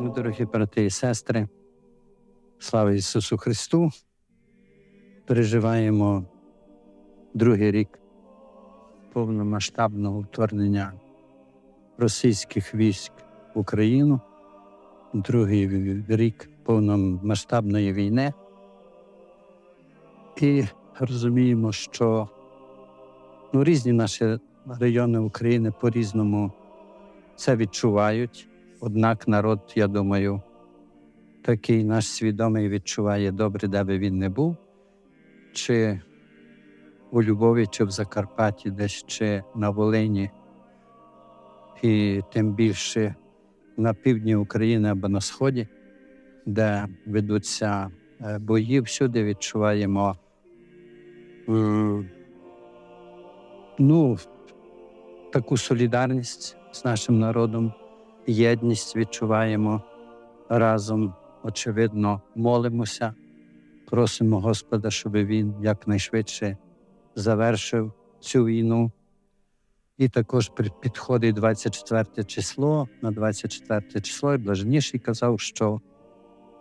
Дорогі брати і сестри, слава Ісусу Христу! Переживаємо другий рік повномасштабного вторгнення російських військ в Україну, другий рік повномасштабної війни. І розуміємо, що ну, різні наші райони України по-різному це відчувають. Однак народ, я думаю, такий наш свідомий відчуває добре, де би він не був, чи у Львові, чи в Закарпатті, десь чи на Волині, і тим більше на півдні України або на Сході, де ведуться е, бої, всюди відчуваємо ну, таку солідарність з нашим народом єдність відчуваємо разом, очевидно, молимося, просимо Господа, щоб він якнайшвидше завершив цю війну. І також підходить 24 число. На 24 число і блаженніший казав, що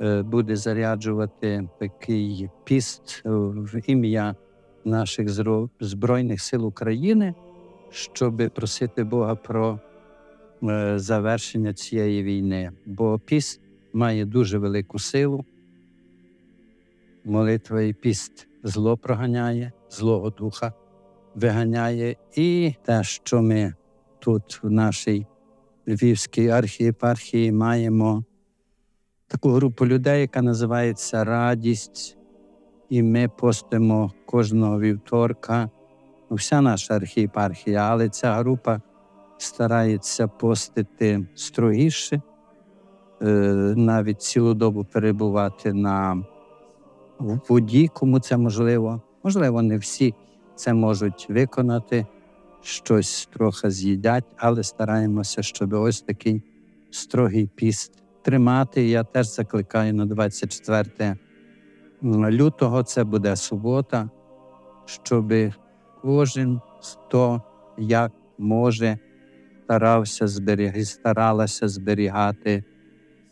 е, буде заряджувати такий піст в ім'я наших Збройних сил України, щоб просити Бога про завершення цієї війни, бо піст має дуже велику силу. Молитва і піст зло проганяє, злого духа виганяє. І те, що ми тут, в нашій Львівській архієпархії, маємо таку групу людей, яка називається Радість. І ми постимо кожного вівторка, ну, вся наша архієпархія, але ця група старається постити строгіше, е, навіть цілу добу перебувати на воді, кому це можливо. Можливо, не всі це можуть виконати, щось трохи з'їдять, але стараємося, щоб ось такий строгий піст тримати. Я теж закликаю на 24 лютого, це буде субота, щоб кожен, хто як може, старався зберігати, старалася зберігати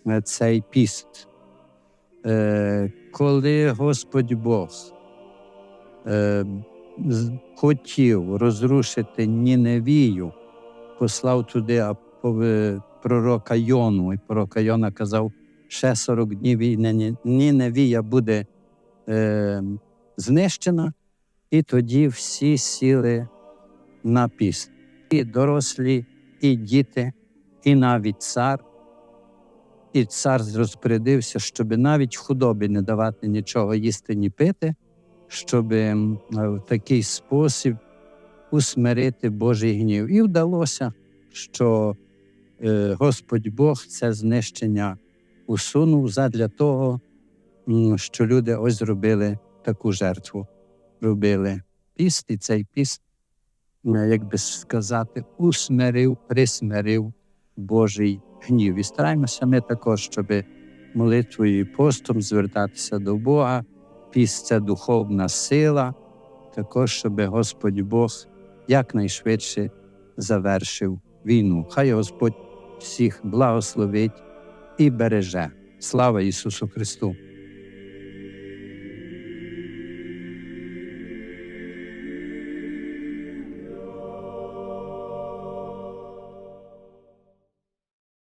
е, цей піст. Е, коли Господь Бог е, хотів розрушити Ніневію, послав туди пророка Йону, і пророка Йона казав, ще 40 днів і Ніневія буде знищена, і тоді всі сіли на піст. І дорослі, і діти, і навіть цар. І цар розпорядився, щоб навіть худобі не давати нічого їсти, ні пити, щоб в такий спосіб усмирити Божий гнів. І вдалося, що е, Господь Бог це знищення усунув задля того, що люди ось зробили таку жертву. Робили піст, і цей піст, е, як би сказати, усмирив, присмирив Божий гнів. І стараємося ми також, щоб молитвою і постом звертатися до Бога. Піст це духовна сила, також, щоб Господь Бог якнайшвидше завершив війну. Хай Господь всіх благословить і береже. Слава Ісусу Христу!